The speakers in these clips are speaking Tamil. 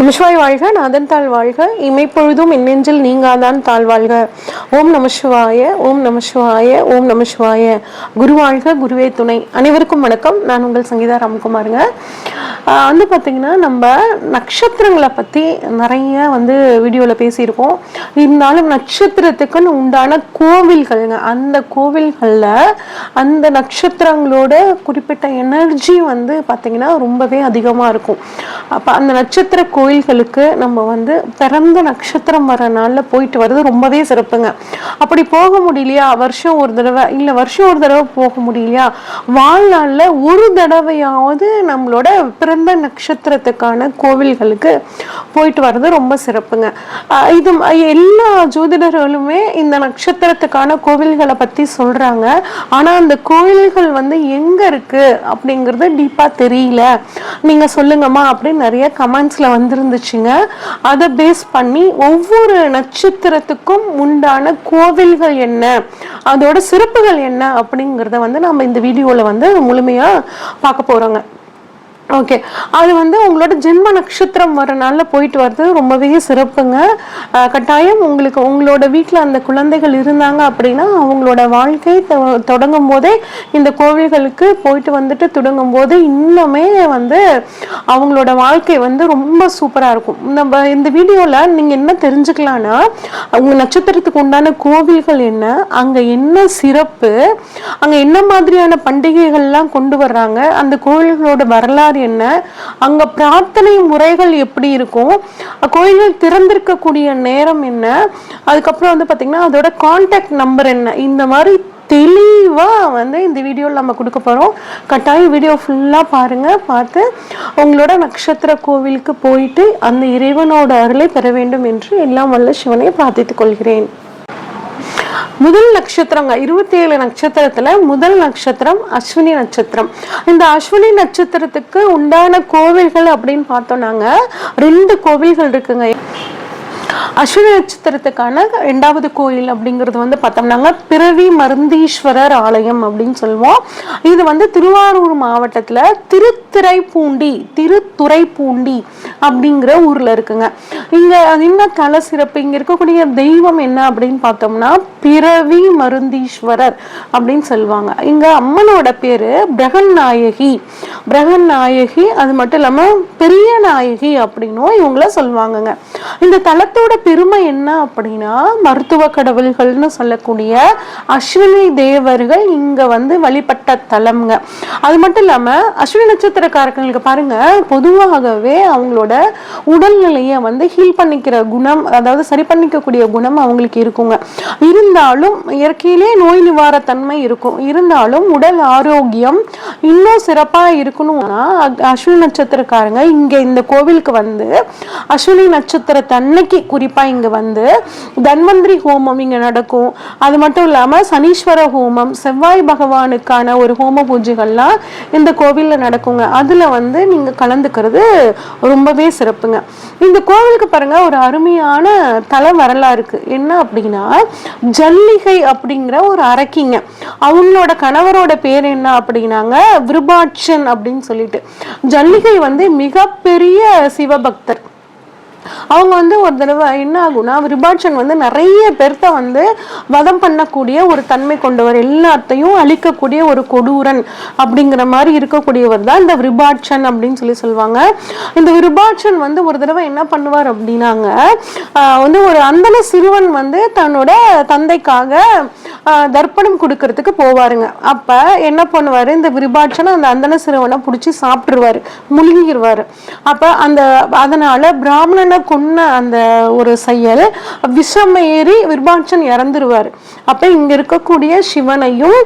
நமசிவாய் வாழ்க நாதன் தாழ் வாழ்க இமைப்பொழுதும் என்னெஞ்சில் நீங்காதான் தாழ் வாழ்க ஓம் நமசிவாய ஓம் நமசிவாய ஓம் நமசிவாய. குரு வாழ்க குருவே துணை. அனைவருக்கும் வணக்கம். நான் உங்கள் சங்கீதா ராம்குமாருங்க. வந்து பார்த்தீங்கன்னா நம்ம நட்சத்திரங்களை பற்றி நிறைய வந்து வீடியோவில் பேசியிருக்கோம். இருந்தாலும் நட்சத்திரத்துக்குன்னு உண்டான கோவில்கள்ங்க அந்த கோவில்களில் அந்த நட்சத்திரங்களோட குறிப்பிட்ட எனர்ஜி வந்து பார்த்தீங்கன்னா ரொம்பவே அதிகமாக இருக்கும். அப்போ அந்த நட்சத்திர கோயில்களுக்கு நம்ம வந்து பிறந்த நட்சத்திரம் வர நாளில் போயிட்டு வர்றது ரொம்பவே சிறப்புங்க. அப்படி போக முடியலையா? வருஷம் ஒரு தடவை இல்லை வருஷம் ஒரு தடவை போக முடியலையா? வாழ்நாளில் ஒரு தடவையாவது நம்மளோட பிறந்த நட்சத்திரத்துக்கான கோவில்களுக்கு போயிட்டு வர்றது ரொம்ப சிறப்புங்க. இது எல்லா ஜோதிடர்களுமே இந்த நட்சத்திரத்துக்கான கோவில்களை பற்றி சொல்கிறாங்க ஆனால் அந்த கோவில்கள் வந்து எங்கே இருக்குது அப்படிங்கிறது டீப்பாக தெரியல. நீங்கள் சொல்லுங்கம்மா அப்படின்னு நிறைய கமெண்ட்ஸில் வந்து இருந்துச்சுங்க. அதை பேஸ் பண்ணி ஒவ்வொரு நட்சத்திரத்துக்கும் உண்டான கோவில்கள் என்ன அதோட சிறப்புகள் என்ன அப்படிங்கிறத வந்து நம்ம இந்த வீடியோவில் வந்து முழுமையாக பார்க்க போகிறோங்க ஓகே அது வந்து உங்களோட ஜென்ம நட்சத்திரம் வரனால போயிட்டு வர்றது ரொம்பவே சிறப்புங்க. கட்டாயம் உங்களுக்கு உங்களோட வீட்டில் அந்த குழந்தைகள் இருந்தாங்க அப்படின்னா அவங்களோட வாழ்க்கை தொ- தொடங்கும் போதே இந்த கோவில்களுக்கு போயிட்டு வந்துட்டு தொடங்கும் போது இன்னுமே வந்து அவங்களோட வாழ்க்கை வந்து ரொம்ப சூப்பராக இருக்கும். நம்ம இந்த வீடியோவில் நீங்கள் என்ன தெரிஞ்சுக்கலாம்னா உங்கள் நட்சத்திரத்துக்கு உண்டான கோவில்கள் என்ன அங்கே என்ன சிறப்பு அங்கே என்ன மாதிரியான பண்டிகைகள்லாம் கொண்டு வர்றாங்க அந்த கோவில்களோட வரலாறு என்ன? அங்கே பிரார்த்தனை முறைகள் எப்படி இருக்கும்? கோயில்கள் திறந்திருக்கக்கூடிய நேரம் என்ன? அதுக்கப்புறம் வந்து பார்த்திங்கன்னா அதோட காண்டாக்ட் நம்பர் என்ன? இந்த மாதிரி தெளிவாக வந்து இந்த வீடியோவில் நம்ம கொடுக்க போகிறோம் கட்டாயம் வீடியோ ஃபுல்லாக பாருங்கள் பார்த்து உங்களோட நட்சத்திர கோவிலுக்கு போயிட்டு அந்த இறைவனோட அருளை பெற வேண்டும் என்று எல்லாம் வல்ல சிவனை பிரார்த்தித்துக் கொள்கிறேன். முதல் நட்சத்திரங்க இருபத்தி ஏழு நட்சத்திரத்துல முதல் நட்சத்திரம் அஸ்வினி நட்சத்திரம். இந்த அஸ்வினி நட்சத்திரத்துக்கு உண்டான கோவில்கள் அப்படின்னு பார்த்தோம்னாங்க ரெண்டு கோவில்கள் இருக்குங்க. அஸ்வினி நட்சத்திரத்துக்கான ரெண்டாவது கோயில் அப்படிங்கிறது வந்து பார்த்தோம்னாங்க பிறவி மருந்தீஸ்வரர் ஆலயம் அப்படின்னு சொல்லுவோம். இது வந்து திருவாரூர் மாவட்டத்தில் திருத்துறைப்பூண்டி திருத்துறைப்பூண்டி அப்படிங்கிற ஊரில் இருக்குங்க. இங்கே அது என்ன கல சிறப்பு? இங்கே இருக்கக்கூடிய தெய்வம் என்ன அப்படின்னு பார்த்தோம்னா பிறவி மருந்தீஸ்வரர் அப்படின்னு சொல்லுவாங்க. இங்கே அம்மனோட பேர் பிரகன் நாயகி. பிரகன் நாயகி அது மட்டும் இல்லாமல் பெரிய நாயகி அப்படின்னும் இவங்கள சொல்லுவாங்கங்க. இந்த தலத்தோட பெருமை என்ன அப்படின்னா மருத்துவ கடவுள்கள்னு சொல்லக்கூடிய அஸ்வினி தேவர்கள் இங்க வந்து வழிபட்ட தலம்ங்க. அது மட்டும் இல்லாம அஸ்வினி நட்சத்திரக்காரர்களுக்கு பாருங்க பொதுவாகவே அவங்களோட உடல்நிலையை வந்து ஹீல் பண்ணிக்கிற குணம் அதாவது சரி பண்ணிக்கக்கூடிய குணம் அவங்களுக்கு இருக்குங்க. இருந்தாலும் இயற்கையிலே நோய் நிவார தன்மை இருக்கும். இருந்தாலும் உடல் ஆரோக்கியம் இன்னும் சிறப்பா இருக்கணும்னா அஸ்வினி நட்சத்திரக்காரங்க இங்க இந்த கோவிலுக்கு வந்து அஸ்வினி அன்னைக்கு குறிப்பா இங்க வந்து தன்வந்திரி ஹோமம் இங்க நடக்கும். அது மட்டும் இல்லாம சனீஸ்வர ஹோமம் செவ்வாய் பகவானுக்கான ஒரு ஹோம பூஜைகள்லாம் இந்த கோவில்ல நடக்குங்க. அதுல வந்து நீங்க கலந்துக்கிறது ரொம்பவே சிறப்புங்க. இந்த கோவிலுக்கு பாருங்க ஒரு அருமையான தலை வரலாறு இருக்கு. என்ன அப்படின்னா ஜல்லிகை அப்படிங்கிற ஒரு அரக்கிங்க. அவங்களோட கணவரோட பேர் என்ன அப்படின்னாங்க விருபாட்சன் அப்படின்னு சொல்லிட்டு. ஜல்லிகை வந்து மிகப்பெரிய சிவபக்தர். அவங்க வந்து ஒரு தடவை என்ன ஆகும்னா விருபாட்சன் வந்து நிறைய பேர்த்த வந்து வதம் பண்ணக்கூடிய ஒரு தன்மை கொண்டவர் எல்லாத்தையும் அழிக்கக்கூடிய ஒரு கொடூரன் அப்படிங்கிற மாதிரி இருக்கக்கூடியவர் தான் இந்த விருபாட்சன் அப்படின்னு சொல்லி சொல்லுவாங்க. இந்த விருபாட்சன் வந்து ஒரு தடவை என்ன பண்ணுவார் அப்படின்னாங்க ஆஹ் வந்து ஒரு அந்தன சிறுவன் வந்து தன்னோட தந்தைக்காக தர்ப்பணம் கொடுக்கறதுக்கு போவாருங்க. அப்ப என்ன பண்ணுவாரு? இந்த விருபாட்சனை அந்த அந்தன சிறுவனை பிடிச்சி சாப்பிட்டுருவாரு முழுங்கிடுவாரு அப்ப அந்த அதனால பிராமணனை கொன்ன அந்த ஒரு செயல் விஷம் ஏறி விருபாட்சன் இறந்துருவாரு. அப்ப இங்க இருக்கக்கூடிய சிவனையும்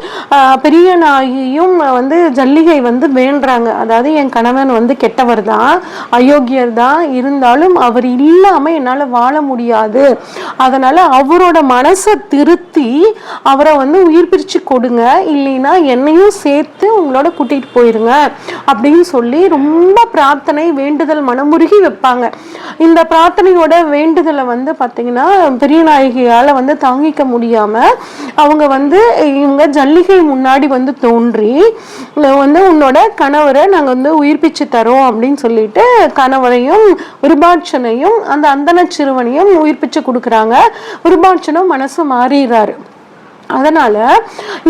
பெரிய நாயகியும் வந்து ஜல்லிகை வந்து வேண்டுறாங்க அதாவது என் கணவன் வந்து கெட்டவர் தான் அயோக்கியர் தான் இருந்தாலும் அவர் இல்லாம என்னால வாழ முடியாது. அதனால அவரோட மனசை திருத்தி அவரை வந்து உயிர் பிரித்து கொடுங்க இல்லைன்னா என்னையும் சேர்த்து உங்களோட கூட்டிகிட்டு போயிருங்க அப்படின்னு சொல்லி ரொம்ப பிரார்த்தனை வேண்டுதல் மனமுருகி வைப்பாங்க. இந்த பிரார்த்தனையோட வேண்டுதலை வந்து பார்த்தீங்கன்னா பெரிய நாயகியால் வந்து தாங்கிக்க முடியாமல் அவங்க வந்து இவங்க ஜல்லிகை முன்னாடி வந்து தோன்றி வந்து உன்னோட கணவரை நாங்கள் வந்து உயிர்ப்பிச்சு தரோம் அப்படின்னு சொல்லிட்டு கணவரையும் விருபாட்சனையும் அந்த அந்தன சிறுவனையும் உயிர்ப்பிச்சு கொடுக்குறாங்க. விருபாட்சனும் மனசு மாறிடுறாரு. அதனால்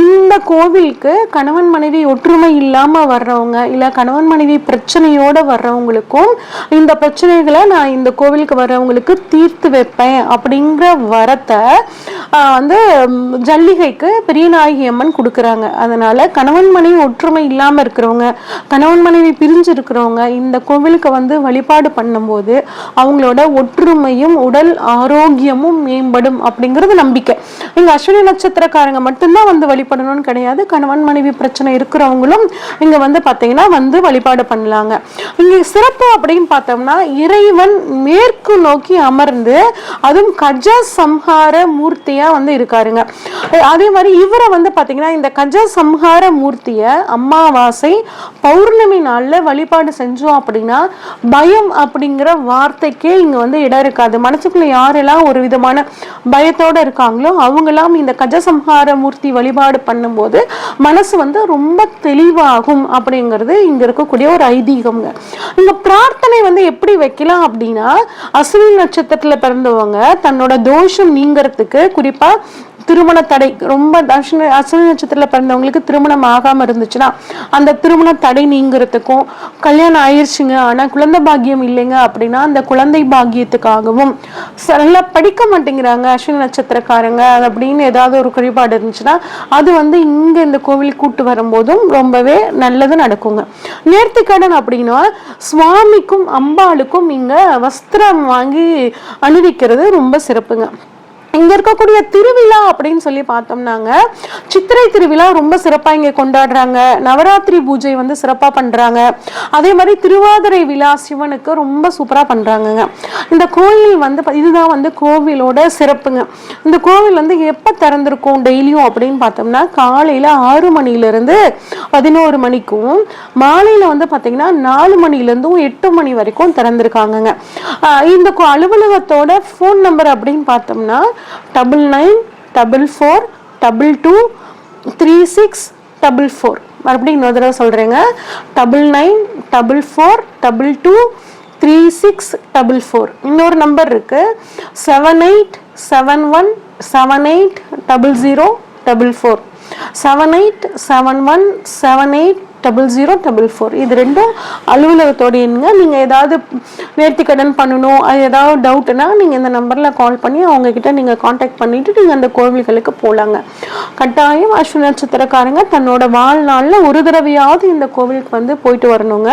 இந்த கோவிலுக்கு கணவன் மனைவி ஒற்றுமை இல்லாமல் வர்றவங்க இல்லை கணவன் மனைவி பிரச்சனையோடு வர்றவங்களுக்கும் இந்த பிரச்சனைகளை நான் இந்த கோவிலுக்கு வர்றவங்களுக்கு தீர்த்து வைப்பேன் அப்படிங்கிற வரத்தை வந்து ஜல்லிகைக்கு பெரியநாயகி அம்மன் கொடுக்குறாங்க. அதனால் கணவன் மனைவி ஒற்றுமை இல்லாமல் இருக்கிறவங்க கணவன் மனைவி பிரிஞ்சு இருக்கிறவங்க இந்த கோவிலுக்கு வந்து வழிபாடு பண்ணும்போது அவங்களோட ஒற்றுமையும் உடல் ஆரோக்கியமும் மேம்படும் அப்படிங்கிறது நம்பிக்கை. இங்க அஸ்வினி சொந்தக்காரங்க மட்டும்தான் வந்து வழிபடணும்னு கிடையாது. கணவன் மனைவி பிரச்சனை இருக்கிறவங்களும் இங்கே வந்து பார்த்தீங்கன்னா வந்து வழிபாடு பண்ணலாங்க. இங்கே சிறப்பு அப்படின்னு பார்த்தோம்னா இறைவன் மேற்கு நோக்கி அமர்ந்து அதுவும் கஜ சம்ஹார மூர்த்தியாக வந்து இருக்காருங்க. அதே மாதிரி இவரை வந்து பார்த்தீங்கன்னா இந்த கஜ சம்ஹார மூர்த்தியை அம்மாவாசை பௌர்ணமி நாளில் வழிபாடு செஞ்சோம் அப்படின்னா பயம் அப்படிங்கிற வார்த்தைக்கே இங்கே வந்து இடம் இருக்காது. மனசுக்குள்ளே யாரெல்லாம் ஒரு விதமான பயத்தோடு இருக்காங்களோ அவங்களாம் இந்த கஜ மூர்த்தி வழிபாடு பண்ணும்போது மனசு வந்து ரொம்ப தெளிவாகும் அப்படிங்கிறது இங்க இருக்கக்கூடிய ஒரு ஐதீகம்ங்க. இந்த பிரார்த்தனை வந்து எப்படி வைக்கலாம் அப்படின்னா அஸ்வினி நட்சத்திரத்துல பிறந்தவங்க தன்னோட தோஷம் நீங்கிறதுக்கு குறிப்பா திருமண தடை ரொம்ப தர்ஷன அஸ்வினி நட்சத்திரத்தில் பிறந்தவங்களுக்கு திருமணம் ஆகாம இருந்துச்சுன்னா அந்த திருமண தடை நீங்கிறதுக்கும் கல்யாணம் ஆயிருச்சுங்க ஆனா குழந்தை பாக்கியம் இல்லைங்க அப்படின்னா அந்த குழந்தை பாக்கியத்துக்காகவும் நல்லா படிக்க மாட்டேங்கிறாங்க அஸ்வினி நட்சத்திரக்காரங்க அது அப்படின்னு ஏதாவது ஒரு குறைபாடு இருந்துச்சுன்னா அது வந்து இங்க இந்த கோவில் கூட்டு வரும்போதும் ரொம்பவே நல்லது நடக்குங்க. நேர்த்திக்கடன் அப்படின்னா சுவாமிக்கும் அம்பாளுக்கும் இங்க வஸ்திரம் வாங்கி அணிவிக்கிறது ரொம்ப சிறப்புங்க. இங்கே இருக்கக்கூடிய திருவிழா அப்படின்னு சொல்லி பார்த்தோம்னாங்க. சித்திரை திருவிழா ரொம்ப சிறப்பாக இங்கே கொண்டாடுறாங்க. நவராத்திரி பூஜை வந்து சிறப்பாக பண்ணுறாங்க அதே மாதிரி திருவாதிரை விழா சிவனுக்கு ரொம்ப சூப்பராக பண்ணுறாங்கங்க இந்த கோயில் வந்து இதுதான் வந்து கோவிலோட சிறப்புங்க. இந்த கோவில் வந்து எப்போ திறந்திருக்கும் டெய்லியும் அப்படின்னு பார்த்தோம்னா காலையில் ஆறு மணிலேருந்து பதினோரு மணிக்கும் மாலையில் வந்து பார்த்தீங்கன்னா நாலு மணிலேருந்தும் எட்டு மணி வரைக்கும் திறந்திருக்காங்கங்க. இந்த கோ- அலுவலகத்தோட ஃபோன் நம்பர் அப்படின்னு பார்த்தோம்னா double nine double four double two three six double four மறுபடியும் இன்னொரு தடவை சொல்கிறேங்க double nine double four double two three six double four இன்னொரு நம்பர் இருக்குது seven eight seven one seven eight double zero double four seven eight seven one seven eight double zero double four இது ரெண்டும் அலுவலகத்தோட எண்ணுங்க. நீங்கள் ஏதாவது நேர்த்தி கடன் பண்ணணும் அது ஏதாவது டவுட்டுனா நீங்கள் இந்த நம்பரில் கால் பண்ணி அவங்கக்கிட்ட நீங்கள் காண்டாக்ட் பண்ணிவிட்டு நீங்கள் அந்த கோவில்களுக்கு போகலாங்க கட்டாயம் அஸ்வினி நட்சத்திரக்காரங்க தன்னோட வாழ்நாளில் ஒரு தடவையாவது இந்த கோவிலுக்கு வந்து போயிட்டு வரணுங்க.